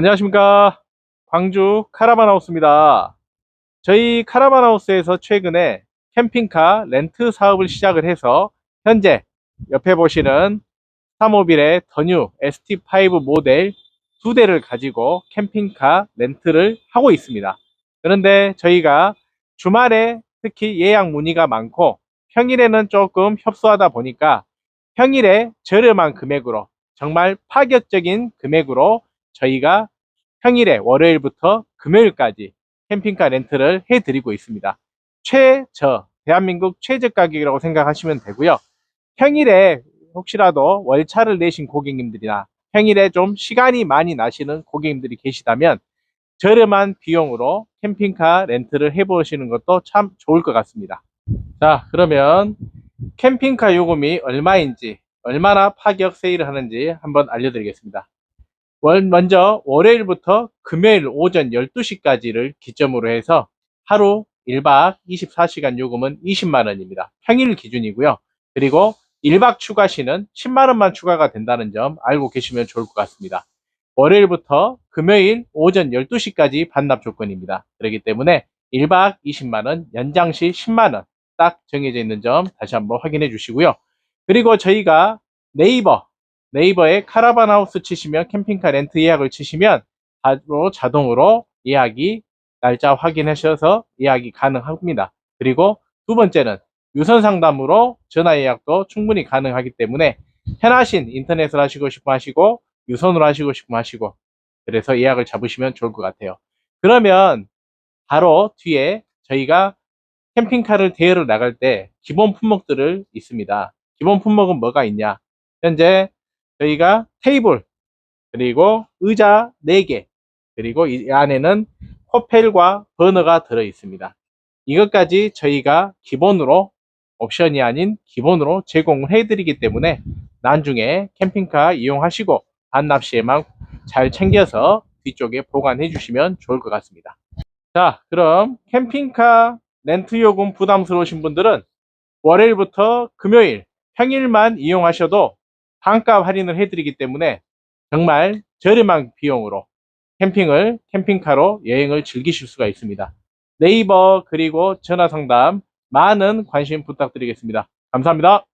안녕하십니까. 광주 카라반하우스입니다. 저희 카라반하우스에서 최근에 캠핑카 렌트 사업을 시작을 해서 현재 옆에 보시는 3모빌의 더뉴 ST5 모델 두 대를 가지고 캠핑카 렌트를 하고 있습니다. 그런데 저희가 주말에 특히 예약 문의가 많고 평일에는 조금 협소하다 보니까 평일에 저렴한 금액으로 정말 파격적인 금액으로 저희가 평일에 월요일부터 금요일까지 캠핑카 렌트를 해드리고 있습니다. 최저, 대한민국 최저 가격이라고 생각하시면 되고요. 평일에 혹시라도 월차를 내신 고객님들이나 평일에 좀 시간이 많이 나시는 고객님들이 계시다면 저렴한 비용으로 캠핑카 렌트를 해보시는 것도 참 좋을 것 같습니다. 자, 그러면 캠핑카 요금이 얼마인지, 얼마나 파격 세일을 하는지 한번 알려드리겠습니다. 월- 먼저 월요일부터 금요일 오전 12시까지를 기점으로 해서 하루 1박 24시간 요금은 20만원입니다. 평일 기준이고요. 그리고 1박 추가 시는 10만원만 추가가 된다는 점 알고 계시면 좋을 것 같습니다. 월요일부터 금요일 오전 12시까지 반납 조건입니다. 그렇기 때문에 1박 20만원, 연장 시 10만원 딱 정해져 있는 점 다시 한번 확인해 주시고요. 그리고 저희가 네이버, 네이버에 카라반 하우스 치시면 캠핑카 렌트 예약을 치시면 바로 자동으로 예약이 날짜 확인하셔서 예약이 가능합니다. 그리고 두 번째는 유선 상담으로 전화 예약도 충분히 가능하기 때문에 편하신 인터넷을 하시고 싶어 하시고 유선으로 하시고 싶어 하시고 그래서 예약을 잡으시면 좋을 것 같아요. 그러면 바로 뒤에 저희가 캠핑카를 대여를 나갈 때 기본 품목들을 있습니다. 기본 품목은 뭐가 있냐? 현재 저희가 테이블 그리고 의자 4개 그리고 이 안에는 코펠과 버너가 들어 있습니다. 이것까지 저희가 기본으로 옵션이 아닌 기본으로 제공을 해드리기 때문에 나중에 캠핑카 이용하시고 반납 시에만 잘 챙겨서 뒤쪽에 보관해 주시면 좋을 것 같습니다. 자, 그럼 캠핑카 렌트 요금 부담스러우신 분들은 월요일부터 금요일 평일만 이용하셔도 반가 할인을 해드리기 때문에 정말 저렴한 비용으로 캠핑을 캠핑카로 여행을 즐기실 수가 있습니다. 네이버 그리고 전화 상담 많은 관심 부탁드리겠습니다. 감사합니다.